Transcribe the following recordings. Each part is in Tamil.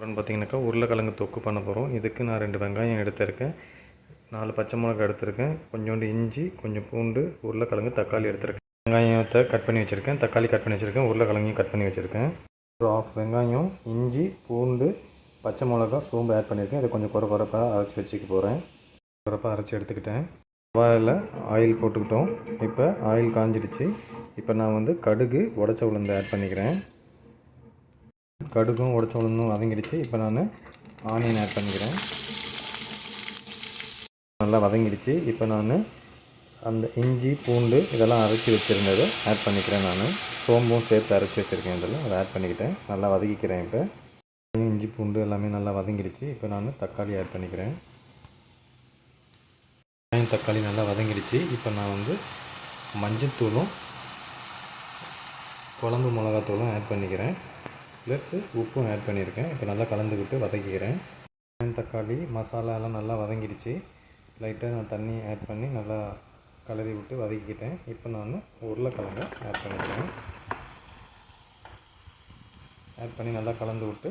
அப்புறம் பார்த்தீங்கன்னாக்கா உருளைக்கிழங்கு தொக்கு பண்ண போகிறோம் இதுக்கு நான் ரெண்டு வெங்காயம் எடுத்திருக்கேன். நாலு பச்சை மிளகா எடுத்திருக்கேன். கொஞ்சோண்டு இஞ்சி கொஞ்சம் பூண்டு உருளைக்கிழங்கு தக்காளி எடுத்திருக்கேன். வெங்காயத்தை கட் பண்ணி வச்சுருக்கேன். தக்காளி கட் பண்ணி வச்சுருக்கேன். உருளைக்கிழங்கையும் கட் பண்ணி வச்சுருக்கேன். ஒரு ஆஃப் வெங்காயம் இஞ்சி பூண்டு பச்சை மிளகா சோம்பு ஆட் பண்ணியிருக்கேன். இதை கொஞ்சம் குறை குறைப்பாக அரைச்சி வச்சுக்க போகிறேன் குறைப்பாக அரைச்சி எடுத்துக்கிட்டேன். வாயில் ஆயில் போட்டுக்கிட்டோம். இப்போ ஆயில் காஞ்சிடுச்சு. இப்போ நான் வந்து கடுகு உடச்ச உளுந்து ஆட் பண்ணிக்கிறேன். கடுகும் உடச்ச உளுந்தும் வதங்கிடுச்சு. இப்போ நான் ஆனியன் ஆட் பண்ணிக்கிறேன். நல்லா வதங்கிடுச்சு. இப்போ நான் அந்த இஞ்சி பூண்டு இதெல்லாம் அரைச்சி வச்சுருந்தது ஆட் பண்ணிக்கிறேன் நான். சோம்பும் சேர்த்து அரைச்சி வச்சுருக்கேன் இதில். அதை ஆட் பண்ணிக்கிட்டேன். நல்லா வதக்கிக்கிறேன் இப்போ. இஞ்சி பூண்டு எல்லாமே நல்லா வதங்கிடுச்சு. இப்போ நான் தக்காளி ஆட் பண்ணிக்கிறேன். தக்காளி நல்லா வதங்கிடுச்சு. இப்போ நான் வந்து மஞ்சத்தூளும் குழம்பு மிளகாத்தூளும் ஆட் பண்ணிக்கிறேன். ப்ளஸ்ஸு உப்பும் ஆட் பண்ணியிருக்கேன். இப்போ நல்லா கலந்துக்கிட்டு வதக்கிக்கிறேன். தக்காளி மசாலா எல்லாம் நல்லா வதங்கிடுச்சு. லைட்டாக நான் தண்ணி ஆட் பண்ணி நல்லா கலரி விட்டு வதக்கிக்கிட்டேன். இப்போ நான் உருளைக்கிழங்க ஆட் பண்ணிக்கிறேன். ஆட் பண்ணி நல்லா கலந்து விட்டு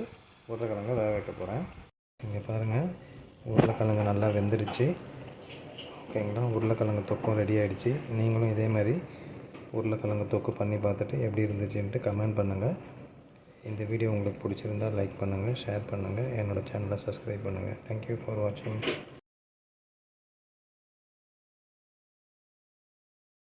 உருளைக்கிழங்க வேக வைக்க போகிறேன் இங்கே பாருங்கள் உருளைக்கிழங்கு நல்லா வெந்துடுச்சு. ஓகேங்களா? உருளைக்கிழங்கு தொக்கும் ரெடி ஆகிடுச்சு நீங்களும் இதே மாதிரி உருளைக்கிழங்கு தொக்கு பண்ணி பார்த்துட்டு எப்படி இருந்துச்சுன்ட்டு கமெண்ட் பண்ணுங்கள் இந்த வீடியோ உங்களுக்கு பிடிச்சிருந்தால் லைக் பண்ணுங்கள் ஷேர் பண்ணுங்கள் என்னோடய சேனலை சப்ஸ்கிரைப் பண்ணுங்கள் தேங்க்யூ ஃபார் வாட்சிங்